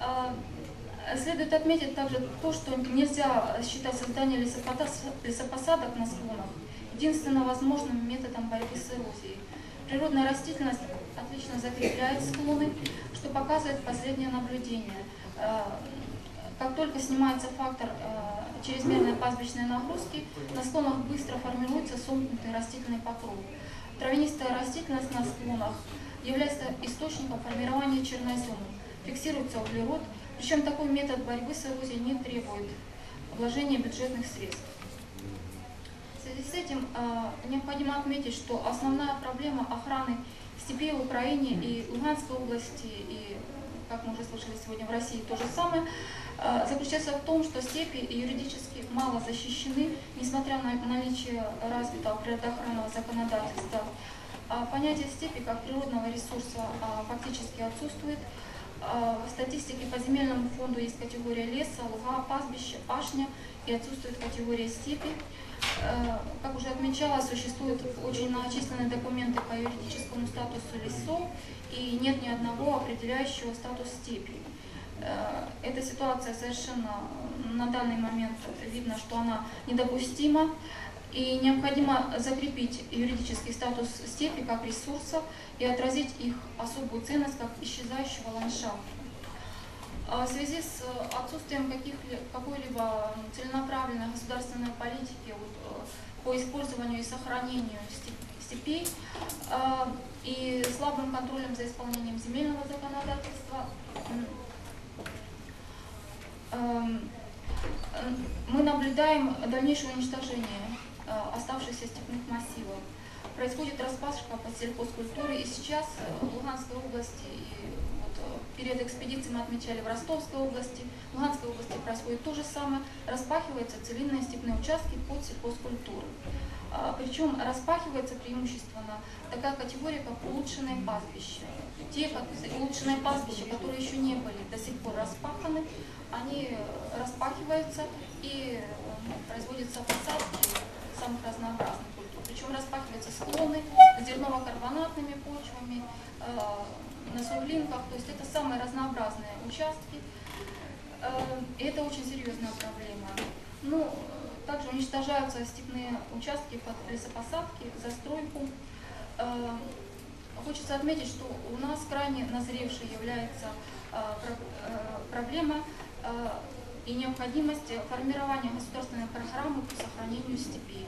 А, Следует отметить также то, что нельзя считать создание лесопосад- лесопосадок на склонах единственно возможным методом борьбы с эрозией. Природная растительность отлично закрепляет склоны, что показывает последнее наблюдение. Э, Как только снимается фактор э, чрезмерной пастбищной нагрузки, на склонах быстро формируется сомкнутый растительный покров. Травянистая растительность на склонах является источником формирования чернозема. Фиксируется углерод, причем такой метод борьбы с эрозией не требует вложения бюджетных средств. В связи с этим э, необходимо отметить, что основная проблема охраны степей в Украине и Луганской области, и, как мы уже слышали сегодня, в России то же самое, э, заключается в том, что степи юридически мало защищены, несмотря на наличие развитого природоохранного законодательства. А понятие степи как природного ресурса а, фактически отсутствует. А, В статистике по земельному фонду есть категория леса, луга, пастбища, пашня и отсутствует категория степи. Э, Как уже отмечалось, существуют очень многочисленные документы по юридическому статусу лесов и нет ни одного определяющего статус степи. Э, Эта ситуация совершенно на данный момент видно, что она недопустима. И необходимо закрепить юридический статус степи как ресурса и отразить их особую ценность как исчезающего ландшафта. А В связи с отсутствием какой-либо целенаправленной государственной политики вот, э, по использованию и сохранению степ- степей э, и слабым контролем за исполнением земельного законодательства, эм, э, мы наблюдаем дальнейшее уничтожение оставшихся степных массивов. Происходит распашка под сельхозкультуры, и сейчас э, в Луганской области, и вот, э, перед экспедицией мы отмечали в Ростовской области, в Луганской области происходит то же самое, распахиваются целинные степные участки под сельхозкультуры. А, Причем распахивается преимущественно такая категория, как улучшенные пастбища. Те как, улучшенные пастбища, которые еще не были до сих пор распаханы, они э, распахиваются и э, производятся посадки самых разнообразных культур. Причем распахиваются склоны с зерново-карбонатными почвами, э, на суглинках, то есть это самые разнообразные участки. Э, и это очень серьезная проблема. Ну, также уничтожаются степные участки под лесопосадки, застройку. Э, Хочется отметить, что у нас крайне назревшей является э, э, проблема э, и необходимость формирования государственной программы по сохранению степей.